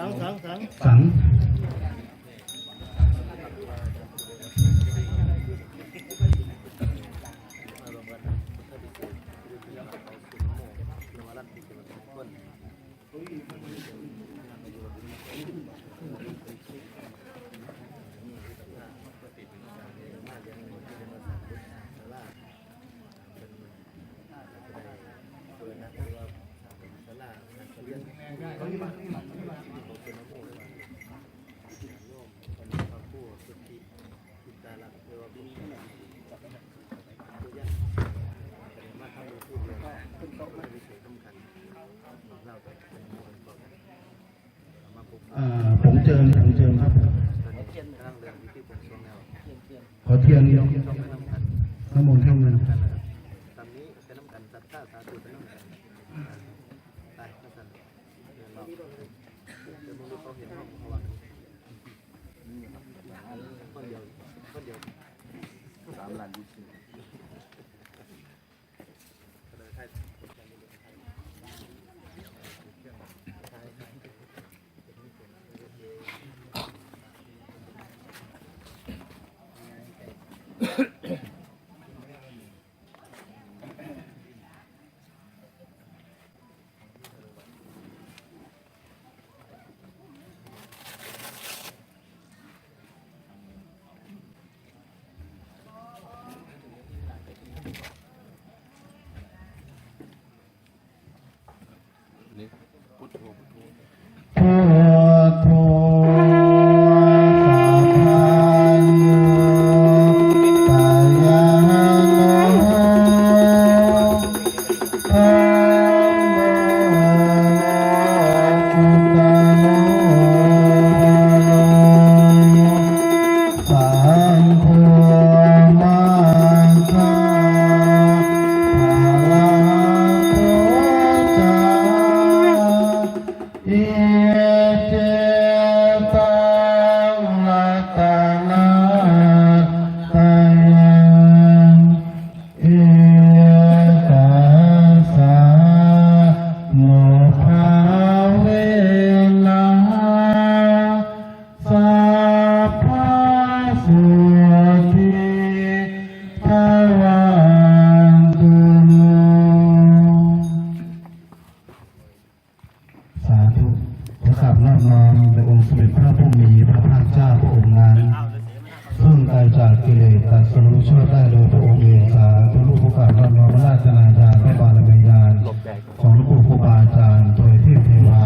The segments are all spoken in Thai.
สังสังสังสัง อ่าผมเจิมผมเจิมครับ ขอเทียนน้ำมนต์ช่องหนึง ตามนี้เป็นน้ำกันสัตว์สาธุเป็นน้ำกันตายก็สั่นเดี๋ยวเเพียงดูเขาเห็นห้องเขาว่านั้นสามล้านยี่สิบ จากกิเลสตัดสรุปชอบได้โดยพระองค์เองสาธุลูกขอกราบนอบน้อมราชนาจารย์พระบารมีญานของหลวงปู่ครูบาอาจารย์โดยเทพเทวา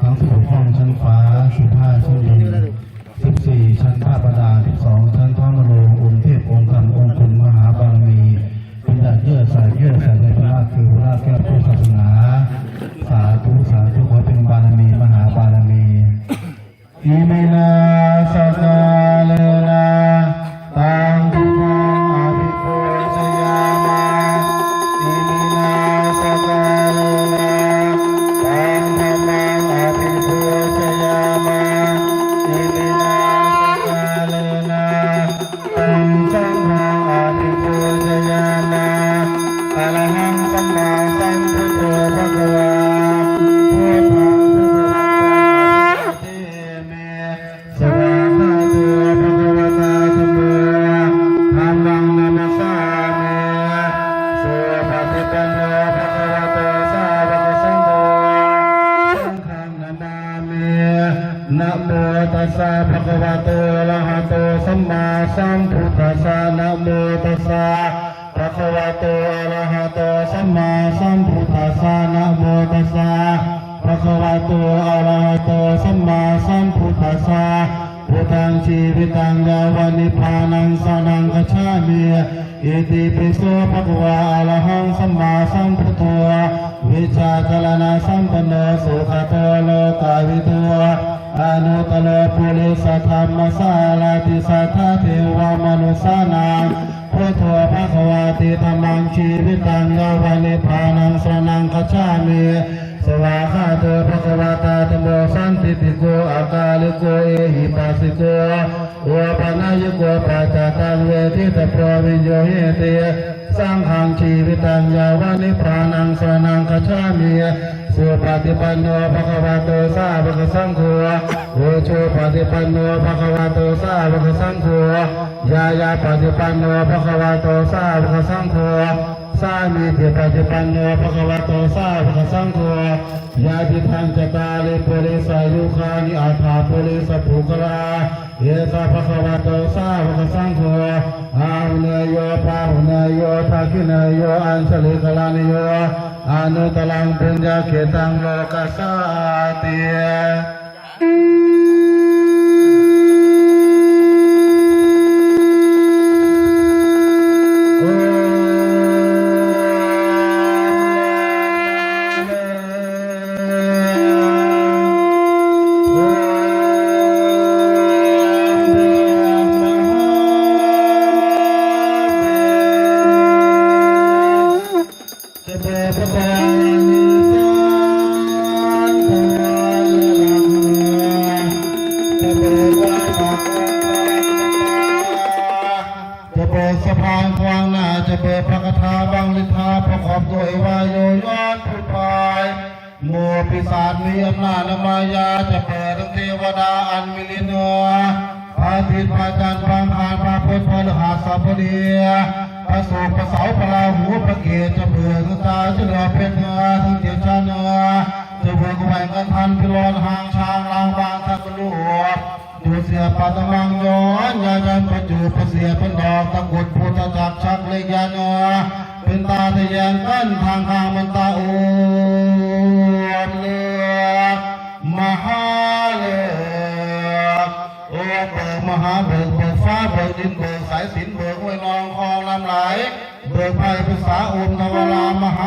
ทั้งสิบห้องชั้นฟ้าสิบห้าชั้นดินสิบสี่ชั้นภาค มมาสัมพุทธัสสะนะโมตัสสะภะคะวะโตอะระหะโตสัมมาสัมพุทธัสสะนะโมตัสสะภะคะวะโตอะระหะโตสัมมาสัมพุทธัสสะพุทธังชีวิตังยาวานิพพานังสนังกัจฉามิอิติปิโสภะคะวะอะระหังสัมมาสัมพุทโธวิชาจรณะสัมปันโนสุขะโตโลกาวิโต อนุตโลปุริสธรรมสาลาติสัทธาเทวมนุสานังพุทโธภะคะวาติธรรมังชีวิตังยาวานิพานังสนังคัจามิสวาคาโตภะคะวะตาธโมสันติติโกอากาลิโกเอหิปัสสิโกโอปนายโกปัจจตังเวทิตโพวิญโยเหติสังฆังชีวิตังยาวานิพานังสนังคัจามิ สุปฏิปันโนภะคะวะโตสาวกสังโฆโอโชปฏิปันโนภะคะวะโตสาวกสังโฆยายาปฏิปันโนภะคะวะโตสาวกสังโฆสามีติปฏิปันโนภะคะวะโตสาวกสังโฆยาติทันจตาลิปุริสายุคานิอาภาปุริสภูกลาเยสะภะคะวะโตสาวกสังโฆอาหุเนโยปาหุเนโยทักิเนโยอัญชลิกลานโย anu telah menjaga tanggal kasatia. สาจมีอำนาจและมายาจะเปิดเทวดาอันมิลินเนื้อพระอาทิตย์พระจันทร์พระอังคารพระพุทธพระฤหัสบดียพระสุกพระเสาพระราหูพระเกศจะเบื่อตาจะเหลือเป็นเนื้อทั้งเดียชาเนื้อจะเบื่อกแหว่งกันทันพิรอนหางช้างลางบางทักลูกดูเสียปัตมังย้อนยายันประจูประเสียเป็นดอกตะกุดพุทธจักรชักเลยยาเนื้อเป็นตาทะแยงกันทางข้างมันตาโอ เบิกมหาเบิกเบิกฟ้าเบิกดินเบิกสายสินเบิกห้วยนองคลองลำไหลเบิกไพภาษาอุมนวรามหา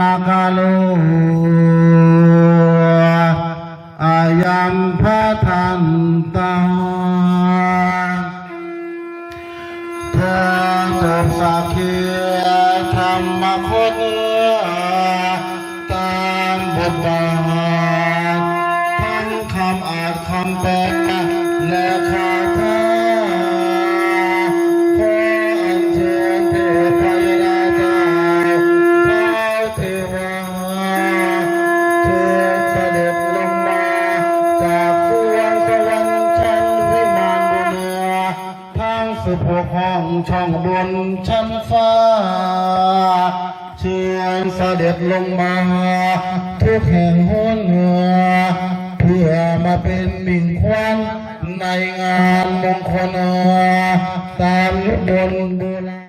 นาคาโลอายัมพระทันตาเธอจบสักขีธรรมคุณตามบทบาททั้งคำอาจคำแปลและคา ทั้งสิบหกห้องช่องบนชั้นฟ้า เชิญเสด็จลงมา ทุกแห่งหนเหนือเพื่อมาเป็นมิ่งควันในงานมงคลตามยุบนดูแล